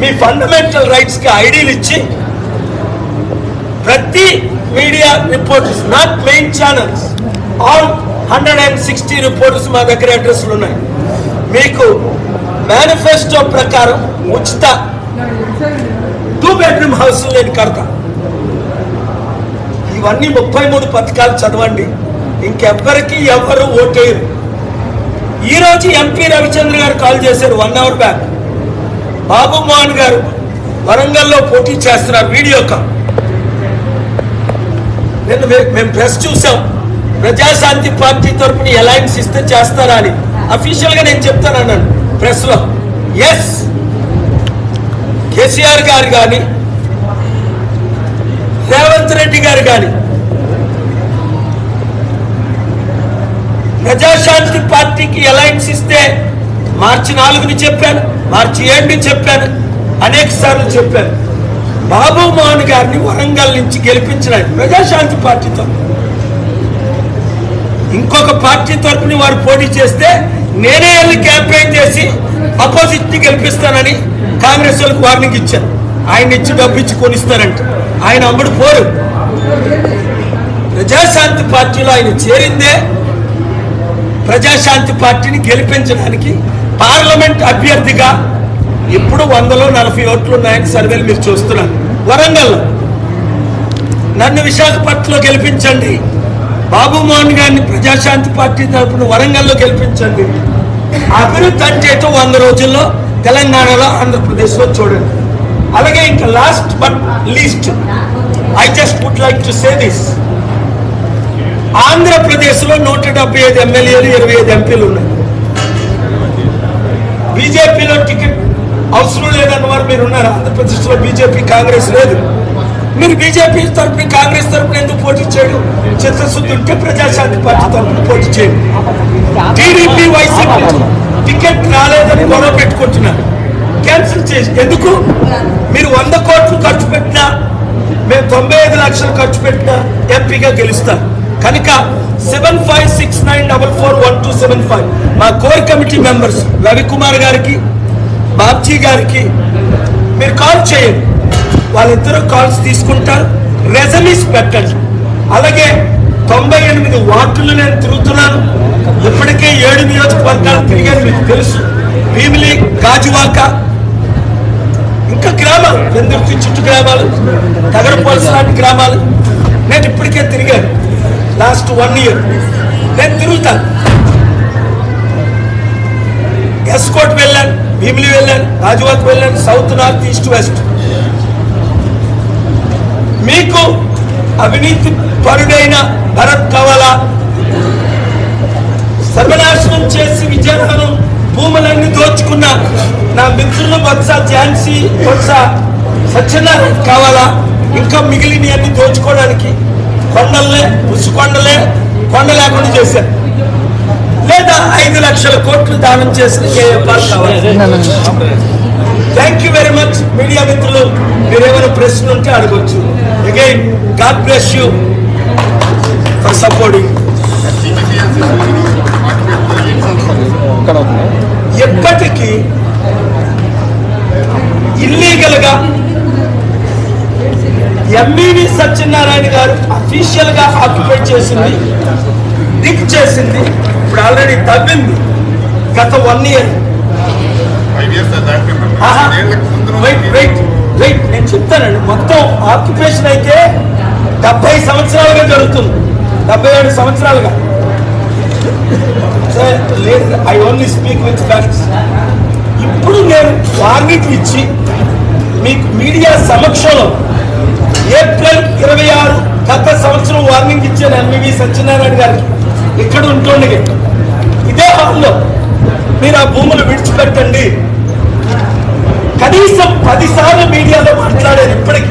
మీ fundamental రైట్స్కి ఐడీలు ఇచ్చి ప్రతి media reporters not main channels all hundred and sixty reporters మా దగ్గర అడ్రస్లు ఉన్నాయి. మీకు మేనిఫెస్టో ప్రకారం ఉచిత టూ బెడ్రూమ్ హౌస్ నేను కడతా. ఇవన్నీ ముప్పై మూడు పథకాలు చదవండి. ఇంకెవ్వరికి ఎవరు ఓటేయరు ఈ రోజు ఎంపీ రవిచంద్ర గారు కాల్ చేశారు one hour back Babu Mohan garu వరంగల్లో పోటీ చేస్తున్న వీడియో కాల్ నిన్న మే- మేము ప్రెస్ చూసాం. ప్రజాశాంతి పార్టీ తరపున అలయన్స్ ఇస్తే చేస్తారా అని. అఫీషియల్గా నేను చెప్తాను అన్నాను ప్రెస్లో. ఎస్ కేసీఆర్ గారు కానీ రేవంత్ రెడ్డి గారు కానీ ప్రజాశాంతి పార్టీకి అలయన్స్ ఇస్తే మార్చి నాలుగుని చెప్పాను మార్చి ఏడుని చెప్పాను అనేక సార్లు చెప్పాను. బాబు మోహన్ గారిని వరంగల్ నుంచి గెలిపించడానికి ప్రజాశాంతి పార్టీతో ఇంకొక పార్టీ తరపున వారు పోటీ చేస్తే నేనే వెళ్ళి క్యాంపెయిన్ చేసి అపోజిట్ని గెలిపిస్తానని కాంగ్రెస్ వాళ్ళకి వార్నింగ్ ఇచ్చాను ఆయన ఇచ్చి డబ్బు ఇచ్చి కొనిస్తారంట. ఆయన అమ్ముడు పోరు. ప్రజాశాంతి పార్టీలో ఆయన చేరిందే ప్రజాశాంతి పార్టీని గెలిపించడానికి పార్లమెంట్ అభ్యర్థిగా ఇప్పుడు వందలో నలభై ఓట్లు ఉన్నాయని సర్వేలు మీరు చూస్తున్నారు. వరంగల్ నన్ను విశాఖపట్నంలో గెలిపించండి. బాబు మోహన్ గారిని ప్రజాశాంతి పార్టీ తరపున వరంగల్లో గెలిపించండి. అభివృద్ధి అంటే వంద రోజుల్లో తెలంగాణలో ఆంధ్రప్రదేశ్లో చూడండి. అలాగే ఇంకా last but least I just would like to say this ఆంధ్రప్రదేశ్లో నూట డెబ్బై ఐదు ఎమ్మెల్యేలు ఇరవై ఐదు ఎంపీలు ఉన్నాయి. బీజేపీలో టికెట్ అవసరం లేదన్న వారు మీరు ఉన్నారు. ఆంధ్రప్రదేశ్లో బీజేపీ కాంగ్రెస్ లేదు. మీరు బీజేపీ తరపున కాంగ్రెస్ తరపున ఎందుకు పోటీ చేయడం చిత్తశుద్ధి ఉంటే ప్రజాశాంతి పార్టీ తరపున పోటీ చేయండి టీడీపీ వైసీపీ టికెట్ రాలేదని గొడవ పెట్టుకుంటున్నారు. క్యాన్సిల్ చేసి ఎందుకు? మీరు వంద కోట్లు ఖర్చు పెట్టినా మేము తొంభై ఐదు లక్షలు ఖర్చు పెట్టినా ఎంపీగా గెలుస్తాం కనుక seven five six nine double four one two seven five మా కోర్ కమిటీ మెంబర్స్ రవికుమార్ గారికి బాబ్జీ గారికి మీరు కాల్ చేయండి. వాళ్ళిద్దరూ కాల్స్ తీసుకుంటారు. రెజల్యూస్ పెట్టండి. అలాగే తొంభై ఎనిమిది వార్డులు నేను తిరుగుతున్నాను. ఇప్పటికే ఏడు నియోజకవర్గాలు తిరిగాను మీకు తెలుసు. భీమిలి గాజువాక ఇంకా గ్రామాలు. ఎందుకు చుట్టూ గ్రామాలు తగరపోల్సిన గ్రామాలు. నేను ఇప్పటికే తిరిగాను. లాస్ట్ వన్ ఇయర్ నేను తిరుగుతాను ఎస్కోట్ వెళ్ళాను భీమిలి వెళ్ళాను గాజువాక్ వెళ్ళాను సౌత్ నార్త్ ఈస్ట్ వెస్ట్ మీకు అవినీతి పరుడైన భరత్ కావాలా? సర్వనాశనం చేసి విజయనగరం భూములన్నీ దోచుకున్న నా మిత్రులు బొత్స ఝాన్సీ బొత్స సత్యనారాయణ కావాలా? ఇంకా మిగిలిన కొండలనే కొండలే ఉసుకొండలే కొండ లేకుండా చేశారు. లేదా ఐదు లక్షల కోట్లు దానం చేసిన thank you very much media మిత్రులు. మీరేమైనా ఏమైనా ప్రశ్నలు ఉంటే అడగొచ్చు. Again God bless you for supporting ఎప్పటికీ ఇల్లీగల్గా ఎంఈవి సత్యనారాయణ గారు అఫీషియల్గా ఆక్యుపై చేసింది డిక్ చేసింది. ఇప్పుడు ఆల్రెడీ తవ్వింది. గత one year wait wait wait నేను చెప్తానండి. మొత్తం ఆక్యుపేషన్ అయితే డెబ్బై సంవత్సరాలుగా జరుగుతుంది. డెబ్బై ఏడు సంవత్సరాలుగా. సార్ లేదు I only speak with facts ఇప్పుడు నేను వార్నింగ్ ఇచ్చి మీకు మీడియా సమక్షంలో ఏప్రిల్ ఇరవై ఆరు గత సంవత్సరం వార్నింగ్ ఇచ్చాను ఎంవివి సత్యనారాయణ గారికి. ఇక్కడ ఉంటుండగా ఇదే హాల్లో మీరు ఆ భూములు విడిచిపెట్టండి. కనీసం పదిసార్లు మీడియాలో మాట్లాడారు ఇప్పటికి.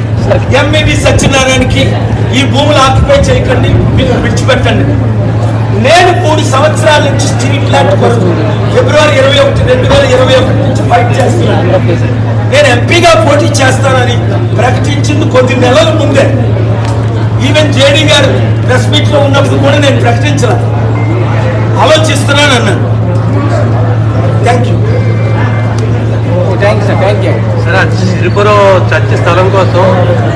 ఎంఏబి సత్యనారాయణకి ఈ భూములు ఆక్యుపై చేయకండి మీరు విడిచిపెట్టండి. నేను మూడు సంవత్సరాల నుంచి స్టీల్ ప్లాంట్ కొరకు ఫిబ్రవరి ఇరవై ఒకటి రెండు వేల ఇరవై ఒకటి నుంచి ఫైట్ చేస్తున్నాను. నేను ఎంపీగా పోటీ చేస్తానని ప్రకటించింది కొద్ది నెలల ముందే. ఈవెన్ జేడీ గారు ప్రెస్ మీట్లో ఉన్నప్పుడు కూడా నేను ప్రకటించలే. ఆలోచిస్తున్నాను అన్నాను thank you thank you sir thank you సరే ఆ సిరిపురం చర్చి స్థలం కోసం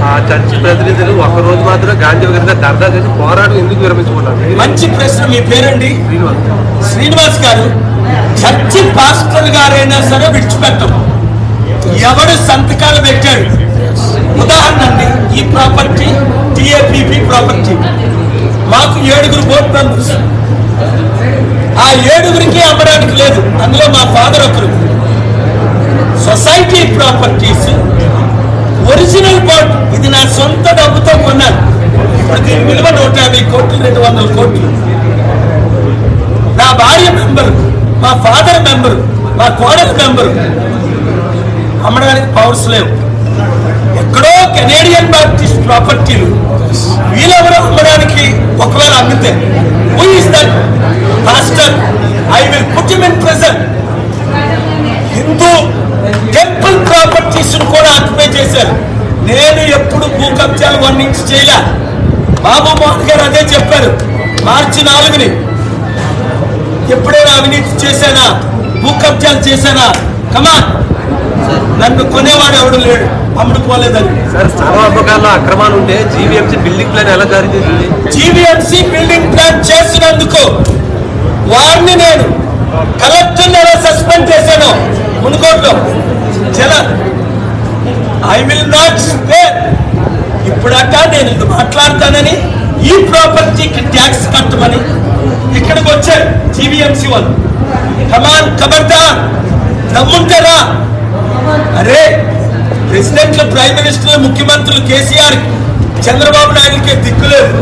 ఆ చర్చి ప్రతినిధులు ఒక రోజు మాత్రం గాంధీ గారి ధర్నా చేసి పోరాటం ఎందుకు విరమించుకున్నారు మంచి ప్రశ్న మీ పేరండి? శ్రీనివాస్. శ్రీనివాస్ గారు చర్చి పాస్టర్ గారైనా సరే విడిచిపెట్టం ఎవడు సంతకాలు పెట్టాడు ఉదాహరణ అండి ఈ ప్రాపర్టీ టిఏపిపి ప్రాపర్టీ మాకు ఏడుగురు బోర్డు మెంబర్స్ ఆ ఏడుగురికి అమ్మడానికి లేదు. అందులో మా ఫాదర్ ఒకరు. సొసైటీ ప్రాపర్టీస్ ఒరిజినల్ బోర్డు ఇది నా సొంత డబ్బుతో కొన్నాను. ఇప్పుడు దీని విలువ నూట యాభై కోట్లు రెండు వందల కోట్లు. నా భార్య మెంబరు మా ఫాదర్ మెంబరు మా కోడలు మెంబరు అమ్మడానికి పవర్స్ లేవు. ఎక్కడో కెనేడియన్ బాప్టిస్ట్ ప్రాపర్టీలు వీళ్ళెవరో అమ్మడానికి ఒకవేళ అమ్మితే who is that I will put in present Hindu temple properties కూడా ఆక్యుపై చేశారు. నేను ఎప్పుడు భూ కబ్జాలు వన్ చేయలే. బాబు మోహన్ గారు అదే చెప్పారు మార్చి నాలుగుని. ఎప్పుడైనా అవినీతి చేశానా? భూ కబ్జాలు చేశానా కమా నన్ను కొనేవాడు ఎవడు లేడు. అమ్ముడుకోలేదని సార్ అమ్మకాల్లో అక్రమాలు ఉంటే జీవీఎంసీ బిల్డింగ్ ప్లాన్ ఎలా జారీ చేసింది? జీవీఎంసీ బిల్డింగ్ ప్లాన్ చేసినందుకు వారిని నేను కలెక్టర్ ఎలా సస్పెండ్ చేశాను మునుకోట్లో జన ఐ విల్ నాట్ స్పే ఇప్పుడట నేను మాట్లాడతానని ఈ ప్రాపర్టీకి ట్యాక్స్ కట్టమని ఇక్కడికి వచ్చారు జీవీఎంసీ వాళ్ళు. కమాన్ కబర్దా దమ్ముంటారా అరే ప్రెసిడెంట్లు ప్రైమ్ మినిస్టర్ ముఖ్యమంత్రులు కేసీఆర్ చంద్రబాబు నాయుడుకి దిక్కులేదు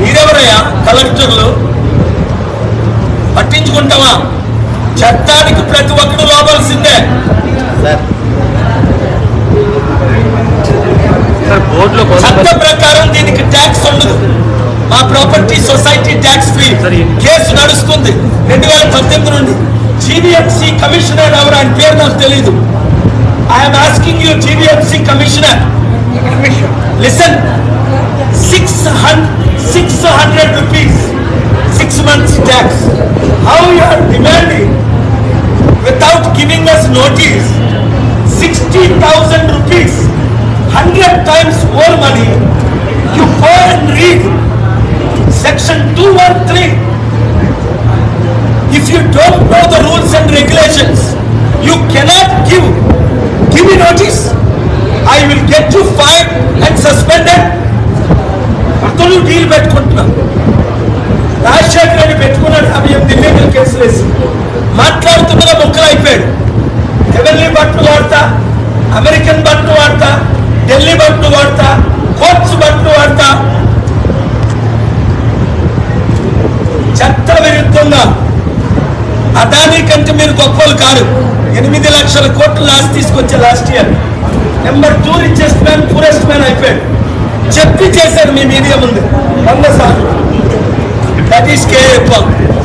మీరెవరయ్యా కలెక్టర్లు? పట్టించుకుంటావా? చట్టానికి ప్రతి ఒక్కరు లోపలిసిందే చట్ట ప్రకారం దీనికి ట్యాక్స్ ఉండదు. మా property society tax free. Case నడుస్తుంది. రెండు జీవీఎంసీ కమిషనర్ ఎవరు ఆయన పేరు నాకు తెలియదు I'm asking you GVMC commissioner listen six six hundred rupees six months tax how you are demanding heavenly బట్టలు వాడతా అమెరికన్ బట్టలు వాడతా ఢిల్లీ బట్టలు వాడతా కోర్ట్స్ బట్టలు వాడతా చట్ట విరుద్ధంగా అదానీ కంటే మీరు గొప్పలు కాదు. ఎనిమిది లక్షల కోట్లు లాస్ట్ తీసుకొచ్చే last year number two richest man poorest man అయిపోయాడు. చెప్పి చేశారు మీ మీడియా ముందు. వంద సార్లు. That is